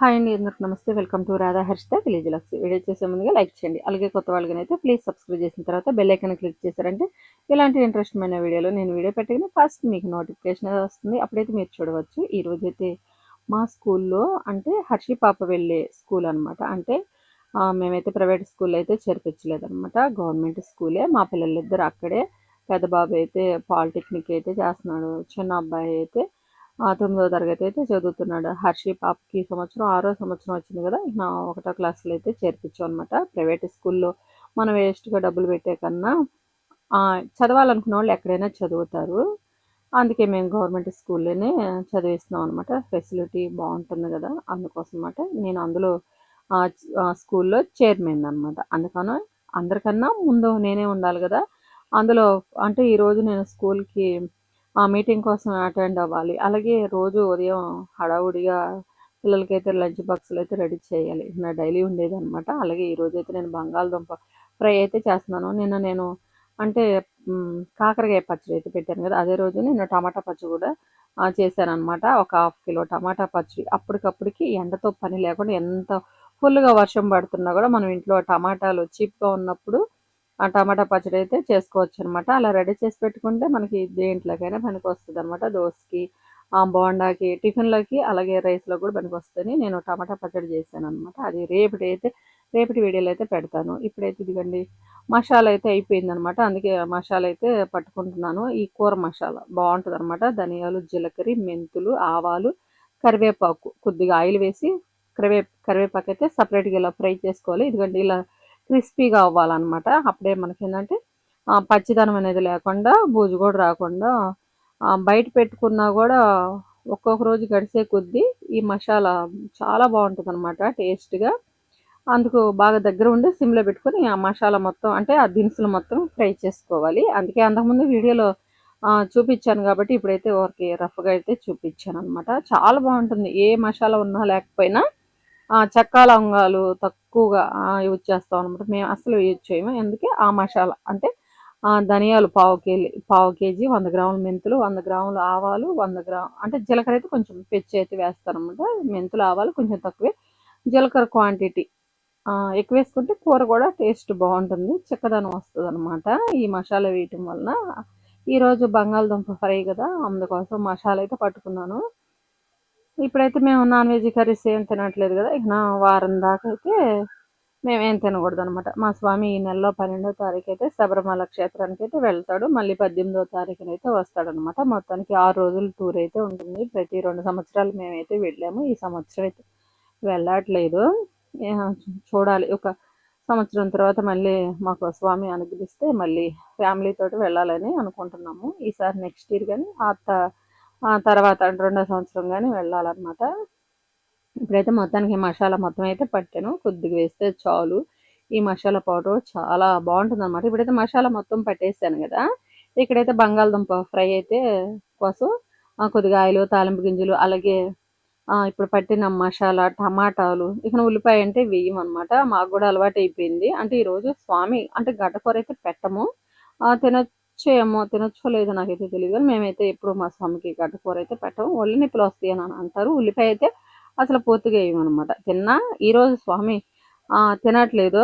Hi అండి అందరికి నమస్తే. Welcome to Radha Harshita village Lux video చేసే ముందుగా లైక్ చేయండి. అలాగే కొత్త వాళ్ళకైతే ప్లీజ్ సబ్స్క్రైబ్ చేసిన తర్వాత బెల్ ఐకన్ క్లిక్ చేశారంటే ఇలాంటి ఇంట్రెస్ట్మైన వీడియోలు నేను వీడియో పెట్టగానే ఫస్ట్ మీకు నోటిఫికేషన్ వస్తుంది. అప్పుడైతే మీరు చూడవచ్చు. ఈ మా స్కూల్లో అంటే హర్షి పాప వెళ్ళే స్కూల్ అనమాట అంటే మేమైతే ప్రైవేట్ స్కూల్ అయితే చేర్పించలేదన్నమాట. గవర్నమెంట్ స్కూలే. మా పిల్లలిద్దరు అక్కడే. పెద్ద బాబు అయితే పాలిటెక్నిక్ అయితే చేస్తున్నాడు. చిన్న అబ్బాయి అయితే తొమ్మిదో తరగతి అయితే చదువుతున్నాడు. హర్షి పాపకి సంవత్సరం ఆరో సంవత్సరం వచ్చింది కదా నా ఒకటో క్లాసులో అయితే చేర్పించాం అనమాట ప్రైవేట్ స్కూల్లో మనం వేస్ట్గా డబ్బులు పెట్టే కన్నా చదవాలనుకున్న వాళ్ళు ఎక్కడైనా చదువుతారు. అందుకే మేము గవర్నమెంట్ స్కూల్లోనే చదివిస్తున్నాం అనమాట ఫెసిలిటీ బాగుంటుంది కదా అందుకోసం అనమాట నేను అందులో ఆ, స్కూల్లో చైర్మన్ అనమాట అందుకని అందరికన్నా ముందు నేనే ఉండాలి కదా. అందులో అంటే ఈరోజు నేను స్కూల్కి ఆ మీటింగ్ కోసం అటెండ్ అవ్వాలి. అలాగే రోజు ఉదయం హడావుడిగా పిల్లలకైతే లంచ్ బాక్సులు అయితే రెడీ చేయాలి. నా డైలీ ఉండేది అనమాట అలాగే ఈరోజు అయితే నేను బంగాళదుంప ఫ్రై అయితే చేస్తున్నాను. నిన్న నేను అంటే కాకరకాయ పచ్చడి అయితే పెట్టాను కదా అదే రోజు నేను టమాటా పచ్చడి కూడా చేశాను అనమాట ఒక హాఫ్ కిలో టమాటా పచ్చడి. అప్పటికప్పటికి ఎండతో పని లేకుండా ఎంత ఫుల్గా వర్షం పడుతున్నా కూడా మనం ఇంట్లో టమాటాలు చీప్గా ఉన్నప్పుడు ఆ టమాటా పచ్చడి అయితే చేసుకోవచ్చు అనమాట అలా రెడీ చేసి పెట్టుకుంటే మనకి దేంట్లోకైనా పనికి వస్తుంది అనమాట దోసకి ఆ బోండాకి టిఫిన్లోకి అలాగే రైస్లో కూడా పనికి వస్తుంది నేను టమాటా పచ్చడి చేశాను అనమాట అది రేపటి అయితే రేపటి వీడియోలో అయితే పెడతాను. ఇప్పుడైతే ఇదిగండి మసాలా అయితే అయిపోయింది అనమాట అందుకే మసాలా అయితే పట్టుకుంటున్నాను. ఈ కూర మసాలా బాగుంటుంది అనమాట ధనియాలు జీలకర్ర మెంతులు ఆవాలు కరివేపాకు కొద్దిగా ఆయిల్ వేసి కరివే కరివేపాకు అయితే సపరేట్గా ఇలా ఫ్రై చేసుకోవాలి. ఇదిగండి ఇలా క్రిస్పీగా అవ్వాలన్నమాట. అప్పుడే మనకి ఏంటంటే పచ్చిదనం అనేది లేకుండా బూజు కూడా రాకుండా బయట పెట్టుకున్నా కూడా ఒక్కొక్క రోజు గడిచే కొద్దీ ఈ మసాలా చాలా బాగుంటుంది అనమాట టేస్ట్గా. అందుకు బాగా దగ్గర ఉండి సిమ్లో పెట్టుకొని ఆ మసాలా మొత్తం అంటే ఆ దినుసులు మొత్తం ఫ్రై చేసుకోవాలి. అందుకే అంతకుముందు వీడియోలో చూపించాను కాబట్టి ఇప్పుడైతే ఓకే రఫ్గా అయితే చూపించాను అనమాట చాలా బాగుంటుంది. ఏ మసాలా ఉన్నా లేకపోయినా చెక్క లవంగాలు తక్కువగా యూజ్ చేస్తాం అనమాట మేము అసలు యూజ్ చేయము. ఎందుకే? ఆ మసాలా. అంటే ధనియాలు పావు కేజీ పావు కేజీ వంద గ్రాముల మెంతులు వంద గ్రాములు ఆవాలు వంద గ్రాము అంటే జీలకర్ర అయితే కొంచెం పెచ్చి అయితే వేస్తాను అనమాట మెంతులు ఆవాలు కొంచెం తక్కువే. జీలకర్ర క్వాంటిటీ ఎక్కువ వేసుకుంటే కూర కూడా టేస్ట్ బాగుంటుంది. చిక్కదనం వస్తుంది అనమాట ఈ మసాలా వేయటం వలన. ఈరోజు బంగాళదుంప ఫ్రై కదా అందుకోసం మసాలా అయితే పట్టుకున్నాను. ఇప్పుడైతే మేము నాన్ వెజ్ కర్రీస్ ఏం తినట్లేదు కదా. ఇక నా వారం దాకా అయితే మేము ఏం తినకూడదు అనమాట మా స్వామి ఈ నెలలో పన్నెండో తారీఖు అయితే శబరిమల క్షేత్రానికి అయితే వెళ్తాడు. మళ్ళీ పద్దెనిమిదో తారీఖున అయితే వస్తాడనమాట మొత్తానికి ఆరు రోజులు టూర్ అయితే ఉంటుంది. ప్రతి రెండు సంవత్సరాలు మేమైతే వెళ్ళాము. ఈ సంవత్సరం అయితే వెళ్ళట్లేదు. చూడాలి. ఒక సంవత్సరం తర్వాత మళ్ళీ మాకు స్వామి అనుగ్రహిస్తే మళ్ళీ ఫ్యామిలీ తోటి వెళ్ళాలని అనుకుంటున్నాము. ఈసారి నెక్స్ట్ ఇయర్ కానీ ఆ తర్వాత రెండో సంవత్సరం కానీ వెళ్ళాలన్నమాట. ఇప్పుడైతే మొత్తానికి మసాలా మొత్తం అయితే పట్టాను. కొద్దిగా వేస్తే చాలు. ఈ మసాలా పౌడర్ చాలా బాగుంటుంది అనమాట ఇప్పుడైతే మసాలా మొత్తం పట్టేసాను కదా. ఇక్కడైతే బంగాళదుంప ఫ్రై అయితే కోసం కొద్దిగా ఆయిలు తాలింపు గింజలు అలాగే ఇప్పుడు పట్టిన మసాలా టమాటాలు ఇక ఉల్లిపాయ అంటే వేయమన్నమాట మాకు కూడా అలవాటు అయిపోయింది అంటే ఈరోజు స్వామి అంటే గడ్డకూర అయితే పెట్టము. తిన తినొచ్చేమో తినొచ్చో లేదో నాకైతే తెలియదు కానీ మేమైతే ఎప్పుడు మా స్వామికి గడ్డకూర అయితే పెట్టము. ఒళ్ళు నిప్పులు వస్తాయి అని అంటారు. ఉల్లిపాయ అయితే అసలు పూర్తిగా వేయమనమాట తిన్నా ఈరోజు స్వామి తినట్లేదు.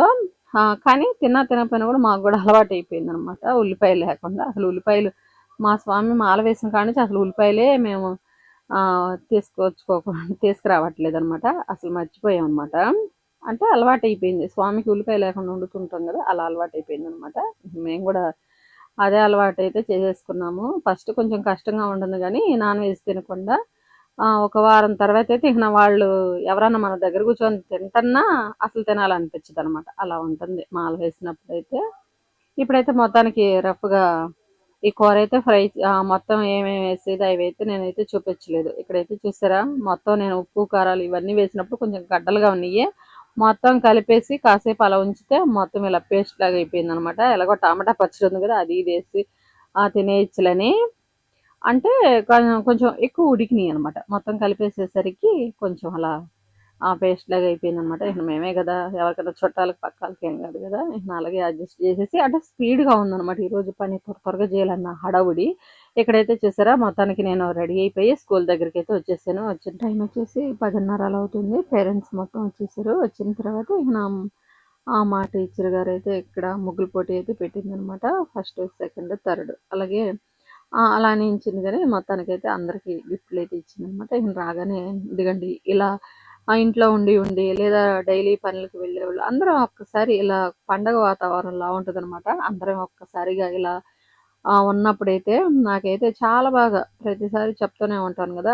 కానీ తిన్నా తినకపోయినా కూడా మాకు కూడా అలవాటు అయిపోయింది అనమాట ఉల్లిపాయలు లేకుండా. అసలు ఉల్లిపాయలు మా స్వామి మాల వేసిన కాడి నుంచి అసలు ఉల్లిపాయలే మేము తీసుకొచ్చుకోకుండా తీసుకురావట్లేదు అనమాట అసలు మర్చిపోయాం అనమాట అంటే అలవాటు అయిపోయింది. స్వామికి ఉల్లిపాయ లేకుండా వండుతుంటాం కదా అలా అలవాటు అయిపోయింది అనమాట మేము కూడా అదే అలవాటు అయితే చేసేసుకున్నాము. ఫస్ట్ కొంచెం కష్టంగా ఉంటుంది కానీ నాన్ వెజ్ తినకుండా ఒక వారం తర్వాత అయితే ఇక వాళ్ళు ఎవరన్నా మన దగ్గర కూర్చొని తింటన్నా అసలు తినాలనిపించదు అనమాట అలా ఉంటుంది మాల వేసినప్పుడు అయితే ఇప్పుడైతే మొత్తానికి రఫ్గా ఈ కూర అయితే ఫ్రై మొత్తం ఏమేమి వేసేది అవి అయితే నేనైతే చూపించలేదు. ఇక్కడైతే చూసారా? మొత్తం నేను ఉప్పు కారాలు ఇవన్నీ వేసినప్పుడు కొంచెం గడ్డలుగా ఉన్నాయి మొత్తం కలిపేసి కాసేపు అలా ఉంచితే మొత్తం ఇలా పేస్ట్ లాగా అయిపోయింది అనమాట ఎలాగో టమాటా పచ్చడి ఉంది కదా అది ఇది వేసి ఆ, తినేయచ్చులని. అంటే కొంచెం కొంచెం ఎక్కువ ఉడికినాయి అనమాట. మొత్తం కలిపేసేసరికి కొంచెం అలా ఆ పేస్ట్ లాగా అయిపోయింది అనమాట ఇక మేమే కదా ఎవరికైనా చుట్టాలకు పక్కాలకి ఏం కాదు కదా ఇక అలాగే అడ్జస్ట్ చేసేసి అంటే స్పీడ్గా ఉందనమాట. ఈరోజు పని త్వర త్వరగా చేయాలన్న హడావుడి. ఇక్కడైతే చూసారా మొత్తానికి నేను రెడీ అయిపోయి స్కూల్ దగ్గరికి అయితే వచ్చేసాను. వచ్చిన టైం వచ్చేసి పదిన్నర అలా అవుతుంది. పేరెంట్స్ మొత్తం వచ్చేసారు. వచ్చిన తర్వాత ఇక నా ఆ మా టీచర్ గారు అయితే ఇక్కడ ముగ్గులు పోటీ అయితే పెట్టిందనమాట. ఫస్ట్ సెకండ్ థర్డ్ అలాగే అలానే అలా నించింది కానీ మొత్తానికైతే అందరికీ గిఫ్ట్లు అయితే ఇచ్చిందనమాట. ఇక రాగానే ఎందుకండి ఇలా ఆ ఇంట్లో ఉండి ఉండి లేదా డైలీ పనులకు వెళ్ళేవాళ్ళు అందరం ఒక్కసారి ఇలా పండగ వాతావరణంలా ఉంటుంది అనమాట అందరం ఒక్కసారిగా ఇలా ఉన్నప్పుడైతే నాకైతే చాలా బాగా ప్రతిసారి చెప్తూనే ఉంటాను కదా.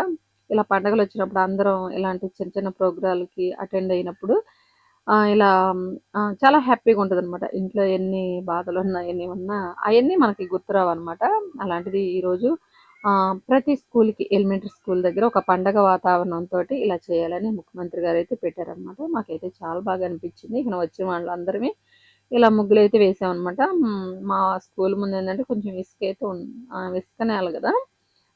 ఇలా పండగలు వచ్చినప్పుడు అందరం ఇలాంటి చిన్న చిన్న ప్రోగ్రాలకి అటెండ్ అయినప్పుడు ఇలా చాలా హ్యాపీగా ఉంటుంది అనమాట ఇంట్లో ఎన్ని బాధలు ఉన్నా ఎన్ని ఉన్నా అవన్నీ మనకి గుర్తురావు అనమాట అలాంటిది ఈరోజు ప్రతి స్కూల్కి ఎలిమెంటరీ స్కూల్ దగ్గర ఒక పండగ వాతావరణంతో ఇలా చేయాలని ముఖ్యమంత్రి గారు అయితే పెట్టారనమాట మాకైతే చాలా బాగా అనిపించింది. ఇక వచ్చిన వాళ్ళందరమే ఇలా ముగ్గులు అయితే వేసామన్నమాట మా స్కూల్ ముందు ఏంటంటే కొంచెం ఇసుక అయితే ఉంది ఇసుక నేల కదా.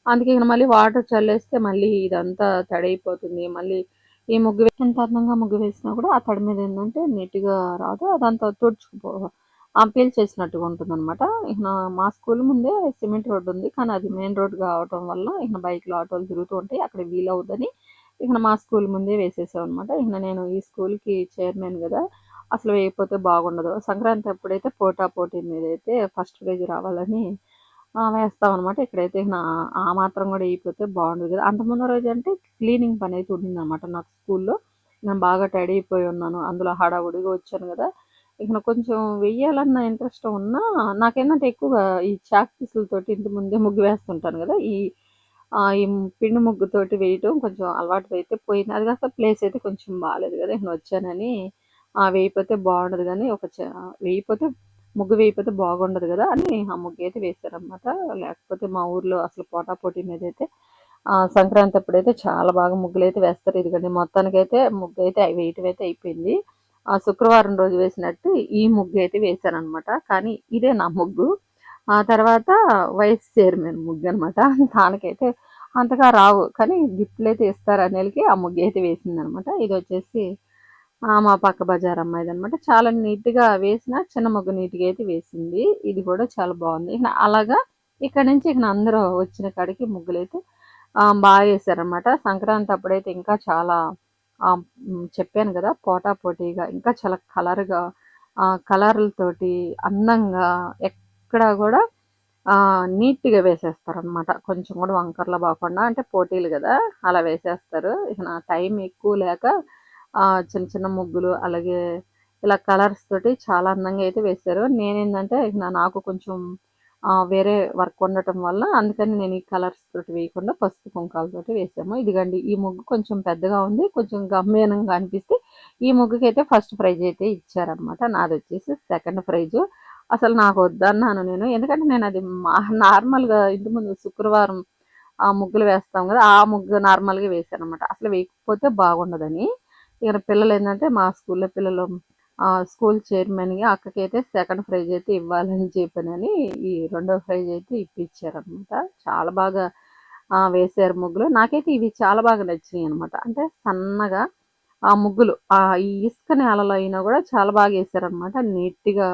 అందుకే ఇక మళ్ళీ వాటర్ చల్లేస్తే మళ్ళీ ఇదంతా తడైపోతుంది. మళ్ళీ ఈ ముగ్గు వేసిన ఎంత అందంగా ముగ్గు వేసినా కూడా ఆ తడి మీద ఏంటంటే నీట్గా రాదు. అదంతా తుడుచుకుపో ఆ పీల్చేసినట్టుగా ఉంటుంది అనమాట ఇక మా స్కూల్ ముందే సిమెంట్ రోడ్డు ఉంది. కానీ అది మెయిన్ రోడ్ కావటం వల్ల ఇక బైక్లు ఆటోలు తిరుగుతూ ఉంటాయి. అక్కడ వీలు అవుదని ఇక మా స్కూల్ ముందే వేసేసాం అనమాట ఇక నేను ఈ స్కూల్కి చైర్మన్ కదా. అసలు వేయకపోతే బాగుండదు. సంక్రాంతి అప్పుడైతే పోటా పోటీ మీద అయితే ఫస్ట్ ప్రైజ్ రావాలని వేస్తాం అనమాట ఇక్కడైతే నా ఆ మాత్రం కూడా వేయకపోతే బాగుండదు కదా. అంత ముందు రోజు అంటే క్లీనింగ్ పని అయితే ఉండింది అనమాట నాకు స్కూల్లో. నేను బాగా టైడ్ అయిపోయి ఉన్నాను. అందులో హడావుడిగా వచ్చాను కదా. ఇక నాకు కొంచెం వెయ్యాలన్న ఇంట్రెస్ట్ ఉన్నా నాకేంటంటే ఎక్కువగా ఈ చాక్ పీసులతోటి ఇంటి ముందే ముగ్గు వేస్తుంటాను కదా. ఈ ఈ పిండి ముగ్గుతోటి వేయటం కొంచెం అలవాటు అయితే పోయింది. అది కాస్త ప్లేస్ అయితే కొంచెం బాగాలేదు కదా. నేను వచ్చానని వేయిపోతే బాగుండదు కానీ ఒక చ- వేయిపోతే ముగ్గు వేయిపోతే బాగుండదు కదా అని ఆ ముగ్గు అయితే వేశారనమాట లేకపోతే మా ఊర్లో అసలు పోటా పోటీ మీద అయితే సంక్రాంతి అప్పుడైతే చాలా బాగా ముగ్గులు అయితే వేస్తారు. ఇదిగండి మొత్తానికైతే ముగ్గు అయితే వేయటం అయితే అయిపోయింది. ఆ శుక్రవారం రోజు వేసినట్టు ఈ ముగ్గు అయితే వేశాను అనమాట కానీ ఇదే నా ముగ్గు. ఆ తర్వాత వైస్ చైర్మన్ ముగ్గు అనమాట దానికైతే అంతగా రావు. కానీ గిఫ్ట్లు అయితే ఇస్తారు అనేకి ఆ ముగ్గు అయితే వేసింది అనమాట ఇది వచ్చేసి మా పక్క బజార్ అమ్మాయిది అనమాట చాలా నీట్గా వేసిన చిన్న ముగ్గు నీట్గా అయితే వేసింది. ఇది కూడా చాలా బాగుంది. ఇక అలాగా ఇక్కడ నుంచి ఇక అందరూ వచ్చిన కాడికి ముగ్గులు అయితే బాగా వేసారనమాట సంక్రాంతి అప్పుడైతే ఇంకా చాలా చెప్పాను కదా పోటా పోటీగా ఇంకా చాలా కలర్గా కలర్లతోటి అందంగా ఎక్కడా కూడా నీట్గా వేసేస్తారనమాట కొంచెం కూడా వంకర్లు బాకుండా అంటే పోటీలు కదా అలా వేసేస్తారు. ఇక నా టైం ఎక్కువ లేక చిన్న చిన్న ముగ్గులు అలాగే ఇలా కలర్స్ తోటి చాలా అందంగా అయితే వేశారు. నేనేంటంటే నా- నాకు కొంచెం వేరే వర్క్ ఉండటం వల్ల అందుకని నేను ఈ కలర్స్ తోటి వేయకుండా పసుపు కుంకాలతోటి వేసాము. ఇదిగండి ఈ ముగ్గు కొంచెం పెద్దగా ఉంది కొంచెం గంభీరంగా అనిపిస్తే ఈ ముగ్గుకి అయితే ఫస్ట్ ప్రైజ్ అయితే ఇచ్చారనమాట నాది వచ్చేసి సెకండ్ ప్రైజ్. అసలు నాకు వద్దన్నాను నేను. ఎందుకంటే నేను అది నార్మల్గా ఇంటి ముందు శుక్రవారం ఆ ముగ్గులు వేస్తాం కదా ఆ ముగ్గు నార్మల్గా వేసాను అనమాట అసలు వేయకపోతే బాగుండదని. ఇక్కడ పిల్లలు ఏంటంటే మా స్కూల్లో పిల్లలు స్కూల్ చైర్మన్గా అక్కకి అయితే సెకండ్ ప్రైజ్ అయితే ఇవ్వాలని చెప్పనని ఈ రెండో ప్రైజ్ అయితే ఇప్పించారనమాట చాలా బాగా వేసారు వేశారు ముగ్గులు. నాకైతే ఇవి చాలా బాగా నచ్చినాయి అనమాట. అంటే సన్నగా ఆ ముగ్గులు ఆ ఈ ఇసుక నేలలో అయినా కూడా చాలా బాగా వేసారనమాట. నీట్గా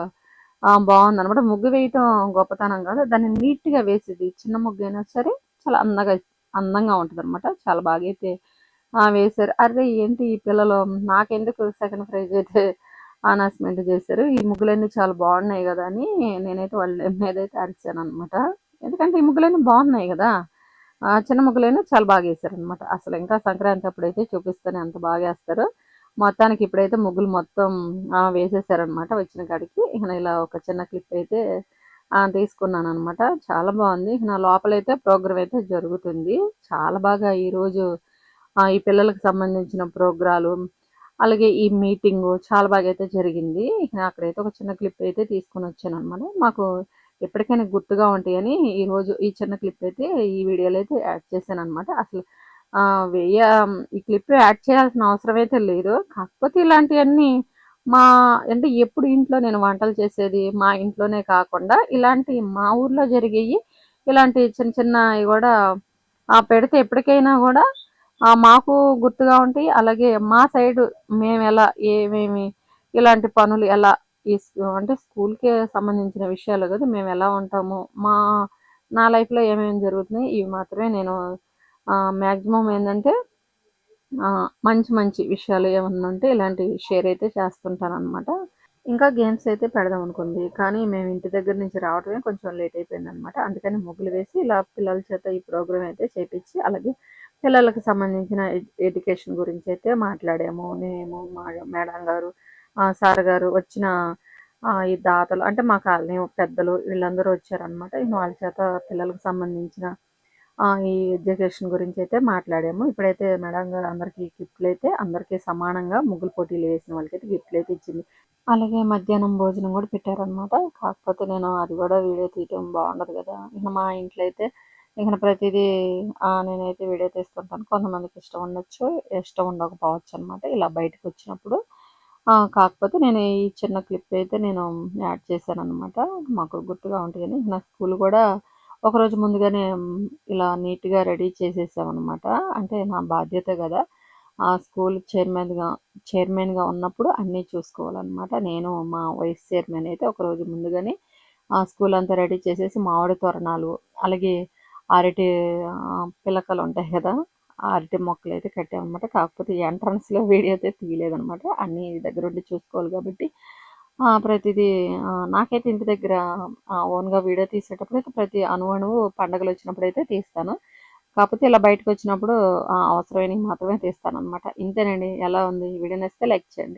బాగుందనమాట. ముగ్గు వేయటం గొప్పతనం కాదు. దాన్ని నీట్గా వేసేది చిన్న ముగ్గు అయినా సరే చాలా అందంగా అందంగా ఉంటుంది అనమాట చాలా బాగా అయితే వేశారు. అరే ఏంటి ఈ పిల్లలు? నాకెందుకు సెకండ్ ప్రైజ్ అయితే అనౌన్స్మెంట్ చేశారు? ఈ ముగ్గులన్నీ చాలా బాగున్నాయి కదా అని నేనైతే వాళ్ళ మీదైతే అరిచాను అనమాట ఎందుకంటే ఈ ముగ్గులన్నీ బాగున్నాయి కదా? చిన్న ముగ్గులైనా చాలా బాగా వేసారనమాట అసలు ఇంకా సంక్రాంతి అప్పుడైతే చూపిస్తాను అంత బాగా వేస్తారు. మొత్తానికి ఇప్పుడైతే ముగ్గులు మొత్తం వేసేసారనమాట వచ్చిన కాడికి. ఇక నా ఇలా ఒక చిన్న క్లిప్ అయితే తీసుకున్నాను అనమాట చాలా బాగుంది. ఇక నా లోపలైతే ప్రోగ్రామ్ అయితే జరుగుతుంది. చాలా బాగా ఈరోజు ఈ పిల్లలకు సంబంధించిన ప్రోగ్రాలు అలాగే ఈ మీటింగ్ చాలా బాగా అయితే జరిగింది. అక్కడైతే ఒక చిన్న క్లిప్ అయితే తీసుకొని వచ్చాను అనమాట మాకు ఎప్పటికైనా గుర్తుగా ఉంటాయని ఈరోజు ఈ చిన్న క్లిప్ అయితే ఈ వీడియోలో అయితే యాడ్ చేశాను అనమాట అసలు వేయ ఈ క్లిప్ యాడ్ చేయాల్సిన అవసరం అయితే లేదు. కాకపోతే ఇలాంటివన్నీ మా అంటే ఎప్పుడు ఇంట్లో నేను వంటలు చేసేది మా ఇంట్లోనే కాకుండా ఇలాంటి మా ఊర్లో జరిగేవి ఇలాంటి చిన్న చిన్నవి కూడా పెడితే ఎప్పటికైనా కూడా మాకు గుర్తుగా ఉంటాయి. అలాగే మా సైడ్ మేము ఎలా ఏమేమి ఇలాంటి పనులు ఎలా ఈ అంటే స్కూల్కి సంబంధించిన విషయాలు కదా మేము ఎలా ఉంటాము మా నా లైఫ్లో ఏమేమి జరుగుతున్నాయి ఇవి మాత్రమే నేను మ్యాక్సిమం ఏంటంటే మంచి మంచి విషయాలు ఏమన్నా ఉంటే ఇలాంటివి షేర్ అయితే చేస్తుంటాను అనమాట ఇంకా గేమ్స్ అయితే పెడదాం అనుకుంది. కానీ మేము ఇంటి దగ్గర నుంచి రావడమే కొంచెం లేట్ అయిపోయింది అనమాట అందుకని ముగ్గులు వేసి ఇలా పిల్లల చేత ఈ ప్రోగ్రామ్ అయితే చేపించి అలాగే పిల్లలకు సంబంధించిన ఎడ్యుకేషన్ గురించి అయితే మాట్లాడాము. మేము మా మేడం గారు సార్ గారు వచ్చిన ఈ దాతలు అంటే మా కాలనీ పెద్దలు వీళ్ళందరూ వచ్చారనమాట వాళ్ళ చేత పిల్లలకు సంబంధించిన ఈ ఎడ్యుకేషన్ గురించి అయితే మాట్లాడాము. ఇప్పుడైతే మేడం గారు అందరికీ గిఫ్ట్లు అయితే అందరికీ సమానంగా ముగ్గులు పోటీలు వేసిన వాళ్ళకైతే గిఫ్ట్లు అయితే ఇచ్చింది. అలాగే మధ్యాహ్నం భోజనం కూడా పెట్టారనమాట కాకపోతే నేను అది కూడా వీడియో తీయటం బాగుండదు కదా. మా ఇంట్లో అయితే ఇంకా ప్రతిదీ నేనైతే వీడియో తీస్తుంటాను. కొంతమందికి ఇష్టం ఉండొచ్చు ఇష్టం ఉండకపోవచ్చు అనమాట ఇలా బయటకు వచ్చినప్పుడు కాకపోతే నేను ఈ చిన్న క్లిప్ అయితే నేను యాడ్ చేశాను అనమాట మాకు గుర్తుగా ఉంటుంది నా స్కూల్ కూడా ఒక రోజు ముందుగానే ఇలా నీట్గా రెడీ చేసేసామన్నమాట. అంటే నా బాధ్యత కదా ఆ స్కూల్ చైర్మన్గా చైర్మన్గా ఉన్నప్పుడు అన్నీ చూసుకోవాలన్నమాట. నేను మా వైస్ చైర్మన్ అయితే ఒక రోజు ముందుగానే ఆ స్కూల్ అంతా రెడీ చేసేసి మామిడి తోరణాలు అలాగే అరటి పిలకలు ఉంటాయి కదా అరటి మొక్కలు అయితే కట్టామన్నమాట. కాకపోతే ఎంట్రన్స్లో వీడియో అయితే తీయలేదనమాట అన్నీ దగ్గర ఉండి చూసుకోవాలి కాబట్టి ప్రతిదీ నాకైతే ఇంటి దగ్గర ఓన్గా వీడియో తీసేటప్పుడు అయితే ప్రతి అనువణువు పండగలు వచ్చినప్పుడు అయితే తీస్తాను. కాకపోతే ఇలా బయటకు వచ్చినప్పుడు అవసరమైనవి మాత్రమే తీస్తాను అనమాట ఇంతేనండి. ఎలా ఉంది? వీడియో నచ్చితే లైక్ చేయండి.